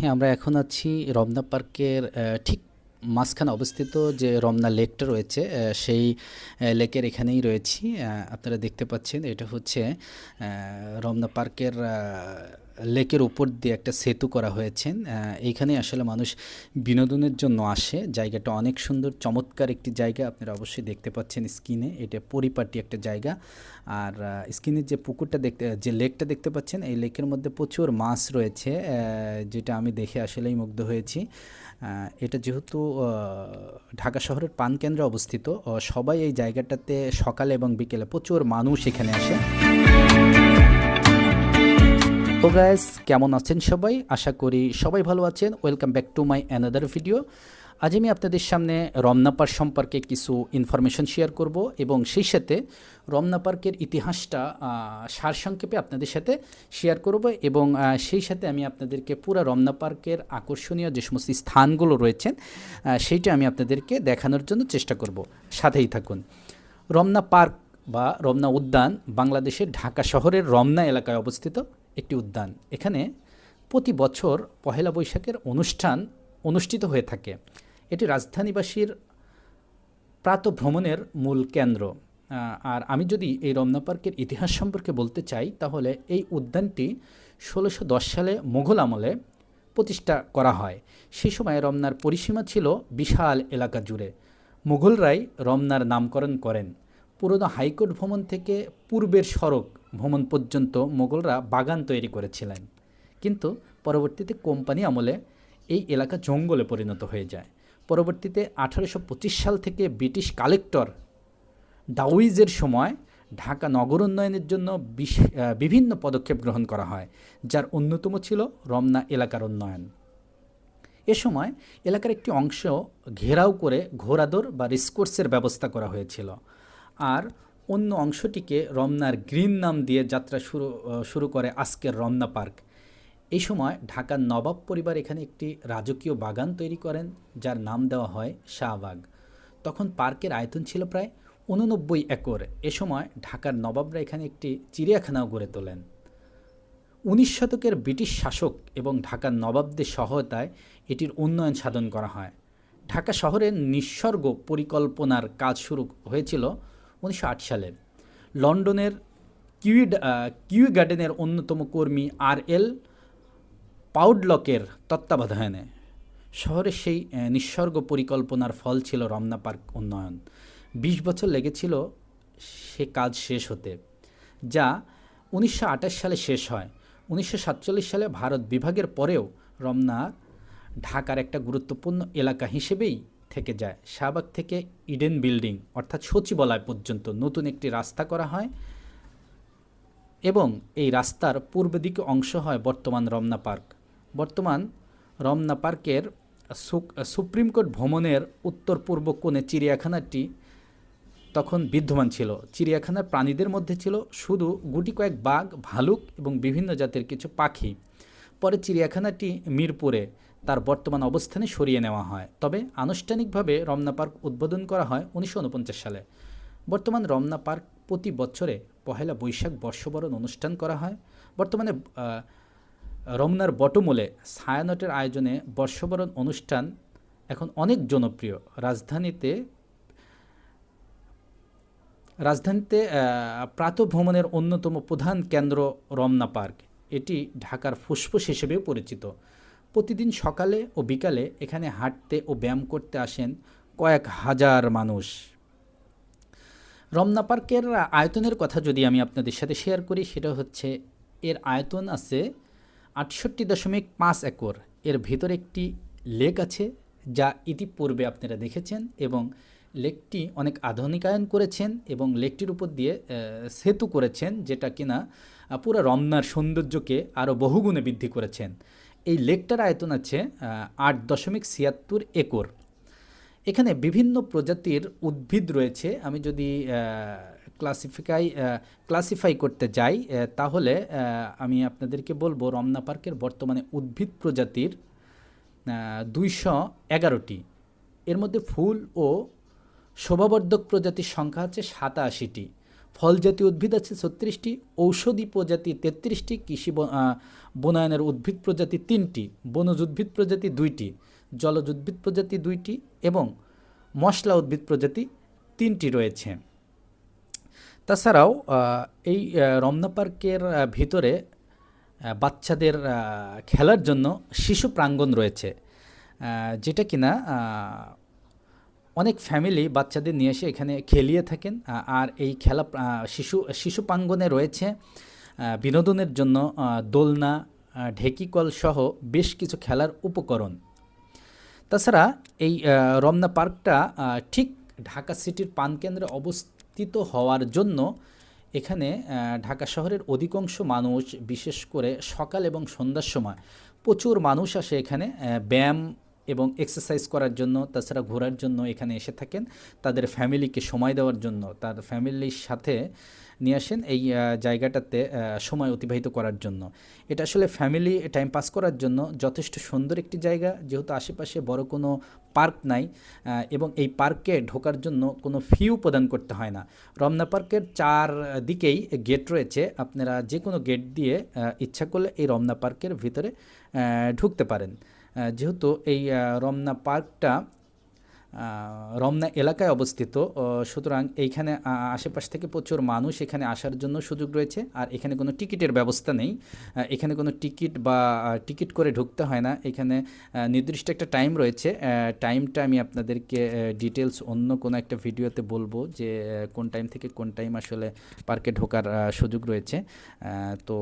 হ্যাঁ আমরা এখন আছি রমনা পার্কের ঠিক মাঝখানে অবস্থিত যে রমনা লেকটা রয়েছে সেই লেকের এখানেই রয়েছি। আপনারা দেখতে পাচ্ছেন, এটা হচ্ছে রমনা পার্কের লেকের উপর দিয়ে একটা সেতু করা হয়েছে। এইখানে আসলে মানুষ বিনোদনের জন্য আসে। জায়গাটা অনেক সুন্দর, চমৎকার একটি জায়গা। আপনারা অবশ্যই দেখতে পাচ্ছেন স্কিনে এটা পরিপাটি একটা জায়গা। আর স্কিনের যে পুকুরটা দেখতে যে লেকটা দেখতে পাচ্ছেন, এই লেকের মধ্যে প্রচুর মাছ রয়েছে যেটা আমি দেখে আসলেই মুগ্ধ হয়েছি। এটা যেহেতু ঢাকা শহরের পানকেন্দ্রে অবস্থিত সবাই এই জায়গাটাতে সকালে এবং বিকেলে প্রচুর মানুষ এখানে আসে। তো গাইস কেমন আছেন সবাই? আশা করি সবাই ভালো আছেন। Welcome back to my another video আজ আমি আপনাদের সামনে রমনা পার্ক সম্পর্কে কিছু ইনফরমেশন শেয়ার করব এবং সেই সাথে রমনা পার্কের ইতিহাসটা সারসংক্ষেপে আপনাদের সাথে শেয়ার করব এবং সেই সাথে আমি আপনাদেরকে পুরো রমনা পার্কের আকর্ষণীয় যে সমস্ত স্থানগুলো রয়েছেন সেইটা আমি আপনাদেরকে দেখানোর জন্য চেষ্টা করব। সাথেই থাকুন। রমনা পার্ক বা রমনা উদ্যান বাংলাদেশের ঢাকা শহরের রমনা এলাকায় অবস্থিত। একটি উদ্যান। এখানে প্রতি বছর পহেলা বৈশাখের অনুষ্ঠান অনুষ্ঠিত হয়ে থাকে। এটি রাজধানীবাসীর প্রাত ভ্রমণের মূল কেন্দ্র। আর আমি যদি এই রমনা পার্কের ইতিহাস সম্পর্কে বলতে চাই, তাহলে এই উদ্যানটি ষোলোশো সালে মোঘল আমলে প্রতিষ্ঠা করা হয়। সেই সময় রমনার পরিসীমা ছিল বিশাল এলাকা জুড়ে। মুঘলরাই রমনার নামকরণ করেন। পুরনো হাইকোর্ট ভ্রমণ থেকে পূর্বের সড়ক ভ্রমণ পর্যন্ত মোগলরা বাগান তৈরি করেছিলেন। কিন্তু পরবর্তীতে কোম্পানি আমলে এই এলাকা জঙ্গলে পরিণত হয়ে যায়। পরবর্তীতে আঠারোশো পঁচিশ সাল থেকে ব্রিটিশ কালেক্টর ডাউইজের সময় ঢাকা নগর উন্নয়নের জন্য বিভিন্ন পদক্ষেপ গ্রহণ করা হয়, যার অন্যতম ছিল রমনা এলাকার উন্নয়ন। এ সময় এলাকার একটি অংশ ঘেরাও করে ঘোড়াদৌড় বা রিসকোর্সের ব্যবস্থা করা হয়েছিল। আর অন্য অংশটিকে রমনার গ্রিন নাম দিয়ে যাত্রা শুরু শুরু করে আজকের রমনা পার্ক। এই সময় ঢাকার নবাব পরিবার এখানে একটি রাজকীয় বাগান তৈরি করেন, যার নাম দেওয়া হয় শাহবাগ। তখন পার্কের আয়তন ছিল প্রায় উননব্বই একর। এ সময় ঢাকার নবাবরা এখানে একটি চিড়িয়াখানাও গড়ে তোলেন। উনিশ শতকের ব্রিটিশ শাসক এবং ঢাকার নবাবদের সহায়তায় এটির উন্নয়ন সাধন করা হয়। ঢাকা শহরের নিঃসর্গ পরিকল্পনার কাজ শুরু হয়েছিল উনিশশো আট সালে। লন্ডনের কিউই কিউই গার্ডেনের অন্যতম কর্মী আর এল পাউডলকের তত্ত্বাবধানে। শহরের সেই নিঃসর্গ পরিকল্পনার ফল ছিল রমনা পার্ক উন্নয়ন। বিশ বছর লেগেছিল সে কাজ শেষ হতে, যা উনিশশো আঠাশ সালে শেষ হয়। উনিশশো সাতচল্লিশ সালে ভারত বিভাগের পরেও রমনা ঢাকার একটা গুরুত্বপূর্ণ এলাকা হিসেবেই থেকে যায়। শাহবাগ থেকে ইডেন বিল্ডিং, অর্থাৎ সচিবালয় পর্যন্ত নতুন একটি রাস্তা করা হয় এবং এই রাস্তার পূর্ব দিকে অংশ হয় বর্তমান রমনা পার্ক। বর্তমান রমনা পার্কের সুপ্রিম কোর্ট ভ্রমণের উত্তর পূর্ব কোণে চিড়িয়াখানাটি তখন বিদ্যমান ছিল। চিড়িয়াখানার প্রাণীদের মধ্যে ছিল শুধু গুটি কয়েক বাঘ, ভালুক এবং বিভিন্ন জাতের কিছু পাখি। পরে চিড়িয়াখানাটি মিরপুরে তার বর্তমান অবস্থানে সরিয়ে নেওয়া হয়। তবে আনুষ্ঠানিকভাবে রমনা পার্ক উদ্বোধন করা হয় উনিশশো উনপঞ্চাশ সালে। বর্তমান রমনা পার্ক প্রতি বছরে পহেলা বৈশাখ বর্ষবরণ অনুষ্ঠান করা হয়। বর্তমানে রমনার বটমূলে ছায়ানটের আয়োজনে বর্ষবরণ অনুষ্ঠান এখন অনেক জনপ্রিয়। রাজধানীতে রাজধানীতে আহ, প্রাতঃভ্রমণের অন্যতম প্রধান কেন্দ্র রমনা পার্ক। এটি ঢাকার ফুসফুস হিসেবেও পরিচিত। প্রতিদিন সকালে ও বিকালে এখানে হাঁটতে ও ব্যায়াম করতে আসেন কয়েক হাজার মানুষ। রমনা পার্কের আয়তনের কথা যদি আমি আপনাদের সাথে শেয়ার করি, সেটা হচ্ছে এর আয়তন আছে আটষট্টি দশমিক পাঁচ একর। এর ভিতরে একটি লেক আছে, যা ইতিপূর্বে আপনারা দেখেছেন এবং লেকটি অনেক আধুনিকায়ন করেছেন এবং লেকটির উপর দিয়ে সেতু করেছেন, যেটা কিনা পুরো রমনার সৌন্দর্যকে আরও বহুগুণে বৃদ্ধি করেছেন। এই লেকটার আয়তন আছে আট দশমিক ছিয়াত্তর একর। এখানে বিভিন্ন প্রজাতির উদ্ভিদ রয়েছে। আমি যদি ক্লাসিফিকাই ক্লাসিফাই করতে যাই তাহলে আমি আপনাদেরকে বলব রমনা পার্কের বর্তমানে উদ্ভিদ প্রজাতির দুইশো এগারোটি। এর মধ্যে ফুল ও শোভাবর্ধক প্রজাতির সংখ্যা আছে সাতাশিটি। ফল জাতীয় উদ্ভিদ আছে ছত্রিশটি, ঔষধি প্রজাতি তেত্রিশটি, কৃষি বনায়নের উদ্ভিদ প্রজাতি তিনটি, বনজ উদ্ভিদ প্রজাতি দুইটি, জলজ উদ্ভিদ প্রজাতি দুইটি এবং মশলা উদ্ভিদ প্রজাতি তিনটি রয়েছে। তাছাড়াও এই রমনা পার্কের ভিতরে বাচ্চাদের খেলার জন্য শিশু প্রাঙ্গণ রয়েছে যেটা কিনা অনেক ফ্যামিলি বাচ্চাদের নিয়ে এসে এখানে খেলিয়ে থাকেন আর এই খেলা শিশু শিশু প্রাঙ্গনে রয়েছে বিনোদনের জন্য দোলনা ঢেকিকল সহ বেশ কিছু খেলার উপকরণ। তাছাড়া এই রমনা পার্কটা ঠিক ঢাকা সিটির পানকেন্দ্রে অবস্থিত হওয়ার জন্য এখানে ঢাকা শহরের অধিকাংশ মানুষ, বিশেষ করে সকাল এবং সন্ধ্যার সময় প্রচুর মানুষ আসে এখানে ব্যায়াম এবং এক্সারসাইজ করার জন্য, তাছাড়া ঘোরার জন্য এখানে এসে থাকেন। তাদের ফ্যামিলিকে সময় দেওয়ার জন্য, তার ফ্যামিলির সাথে নিয়ে আসেন এই জায়গাটাতে সময় অতিবাহিত করার জন্য। এটা আসলে ফ্যামিলি টাইম পাস করার জন্য যথেষ্ট সুন্দর একটি জায়গা, যেহেতু আশেপাশে বড় কোনো পার্ক নাই এবং এই পার্কে ঢোকার জন্য কোনো ফিও প্রদান করতে হয় না। রমনা পার্কের চার দিকেই গেট রয়েছে, আপনারা যে কোনো গেট দিয়ে ইচ্ছা করলে এই রমনা পার্কের ভিতরে ঢুকতে পারেন। যেহেতু এই রমনা পার্কটা রমনা এলাকায় অবস্থিত সুতরাং এইখানে আশেপাশ থেকে প্রচুর মানুষ এখানে আসার জন্য সুযোগ রয়েছে, আর এখানে কোনো টিকিটের ব্যবস্থা নেই। এখানে কোনো টিকিট বা টিকিট করে ঢুকতে হয় না। এখানে নির্দিষ্ট একটা টাইম রয়েছে টাইমটা আমি আপনাদেরকে ডিটেলস অন্য কোনো একটা ভিডিওতে বলব যে কোন টাইম থেকে কোন টাইম আসলে পার্কে ঢোকার সুযোগ রয়েছে। তো